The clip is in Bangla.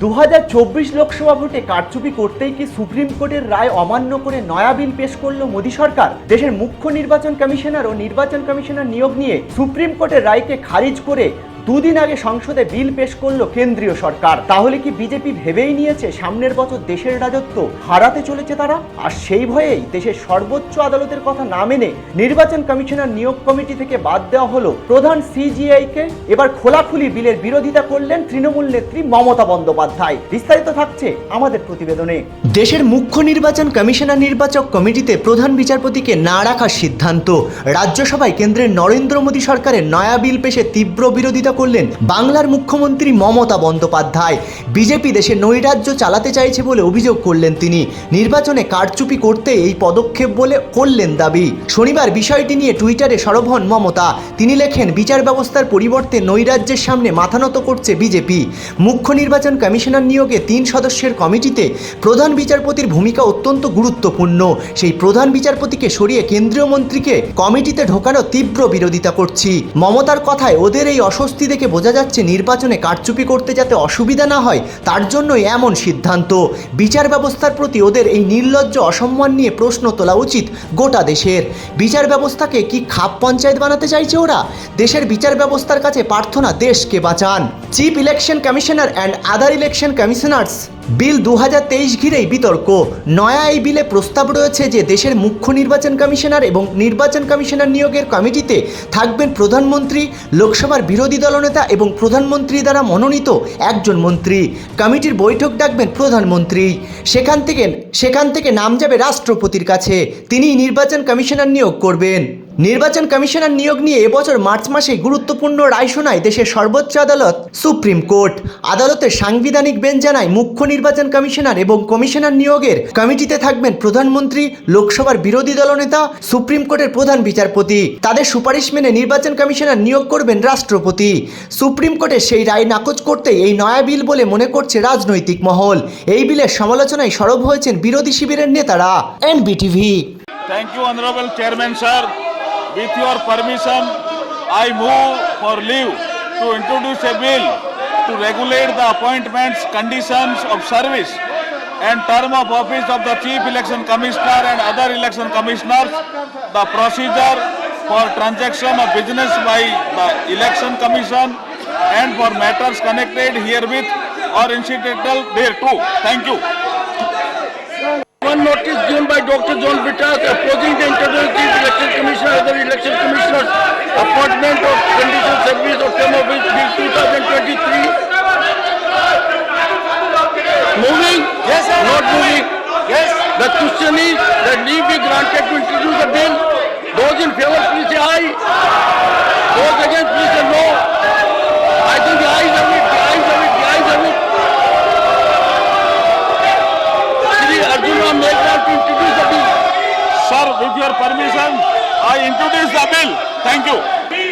দু হাজার চব্বিশ লোকসভা ভোটে কারচুপি করতেই কি সুপ্রিম কোর্টের রায় অমান্য করে নয়া বিল পেশ করল মোদী সরকার? দেশের মুখ্য নির্বাচন কমিশনার ও নির্বাচন কমিশনার নিয়োগ নিয়ে সুপ্রিম কোর্টের রায়কে খারিজ করে দুদিন আগে সংসদে বিল পেশ করল কেন্দ্রীয় সরকার। তাহলে কি বিজেপি ভেবেই নিয়েছে সামনের বছর দেশের রাজত্ব হারাতে চলেছে তারা? আর সেই ভয়েই দেশের সর্বোচ্চ আদালতের কথা না মেনে নির্বাচন কমিশনার নিয়োগ কমিটি থেকে বাদ দেওয়া হলো প্রধান সিজিআই কে এবার খোলাখুলি বিলের বিরোধিতা করলেন তৃণমূল নেত্রী মমতা বন্দ্যোপাধ্যায়। বিস্তারিত থাকছে আমাদের প্রতিবেদনে। দেশের মুখ্য নির্বাচন কমিশনার নির্বাচক কমিটিতে প্রধান বিচারপতিকে না রাখার সিদ্ধান্ত। রাজ্যসভায় কেন্দ্রের নরেন্দ্র মোদী সরকারের নয়া বিল পেশে তীব্র বিরোধিতা করলেন বাংলার মুখ্যমন্ত্রী মমতা বন্দ্যোপাধ্যায়। বিজেপি দেশে নৈরাজ্য চালাতে চাইছে বলে অভিযোগ করলেন তিনি। নির্বাচনে কারচুপি করতে এই পদক্ষেপ বলে করলেন দাবি। শনিবার বিষয়টি নিয়ে টুইটারে সরব হন মমতা। তিনি লেখেন, বিচার ব্যবস্থার পরিবর্তে নৈরাজ্যের সামনে মাথা নত করছে বিজেপি। মুখ্য নির্বাচন কমিশনার নিয়োগে তিন সদস্যের কমিটিতে প্রধান বিচারপতির ভূমিকা অত্যন্ত গুরুত্বপূর্ণ। সেই প্রধান বিচারপতিকে সরিয়ে কেন্দ্রীয় মন্ত্রীকে কমিটিতে ঢোকানো তীব্র বিরোধিতা করছি। মমতার কথায় ওদের এই অস্বস্তি দেখে বোঝা যাচ্ছে নির্বাচনে কারচুপি করতে যাতে অসুবিধা না হয়, তার জন্যই এমন সিদ্ধান্ত। বিচার ব্যবস্থার প্রতি ওদের এই নির্লজ্জ অসম্মান নিয়ে প্রশ্ন তোলা উচিত গোটা দেশের। বিচার ব্যবস্থাকে কি খাপ পঞ্চায়েত বানাতে চাইছে ওরা? দেশের বিচার ব্যবস্থার কাছে প্রার্থনা দেশকে বাঁচান। Chief election commissioner and other election commissioners bill দু হাজার তেইশ ঘিরেই বিতর্ক। নয়া এই বিলে প্রস্তাব রয়েছে যে দেশের মুখ্য নির্বাচন কমিশনার এবং নির্বাচন কমিশনার নিয়োগের কমিটিতে থাকবেন প্রধানমন্ত্রী, লোকসভার বিরোধী দলনেতা এবং প্রধানমন্ত্রী দ্বারা মনোনীত একজন মন্ত্রী। কমিটির বৈঠক ডাকবেন প্রধানমন্ত্রী। সেখান থেকে সেখান থেকে নাম যাবে রাষ্ট্রপতির কাছে। তিনি নির্বাচন কমিশনার নিয়োগ করবেন। নির্বাচন কমিশনার নিয়োগ নিয়ে এবছর মার্চ মাসে গুরুত্বপূর্ণ রায় শোনায় দেশের সর্বোচ্চ আদালত সুপ্রিম কোর্ট। আদালতের সাংবিধানিক বেঞ্চ জানায় মুখ্য নির্বাচন কমিশনার এবং কমিশনার নিয়োগের কমিটিতে থাকবেন প্রধানমন্ত্রী লোকসভার বিরোধী দলনেতা সুপ্রিম কোর্টের প্রধান বিচারপতি। তাদের সুপারিশ মেনে নির্বাচন কমিশনার নিয়োগ করবেন রাষ্ট্রপতি। সুপ্রিম কোর্টের সেই রায় নাকচ করতে এই নয়া বিল বলে মনে করছে রাজনৈতিক মহল। এই বিলের সমালোচনায় সরব হয়েছেন বিরোধী শিবিরের নেতারা। NBTV. Thank you, Honorable Chairman, sir. With your permission, I move for leave to introduce a bill to regulate the appointments, conditions of service and term of office of the Chief Election Commissioner and other election commissioners, the procedure for transaction of business by the Election Commission and for matters connected herewith or incidental thereto. Thank you. One notice given by Dr. John Bittas opposing the introduced chief election commissioner, other election commissioners, appointment of condition service of term of bill 2023. Moving? Yes, sir. Not moving? Yes. The question is that leave be granted to introduce the bill. Those in favor, please say aye. Those against, with your permission, I introduce the bill. Thank you.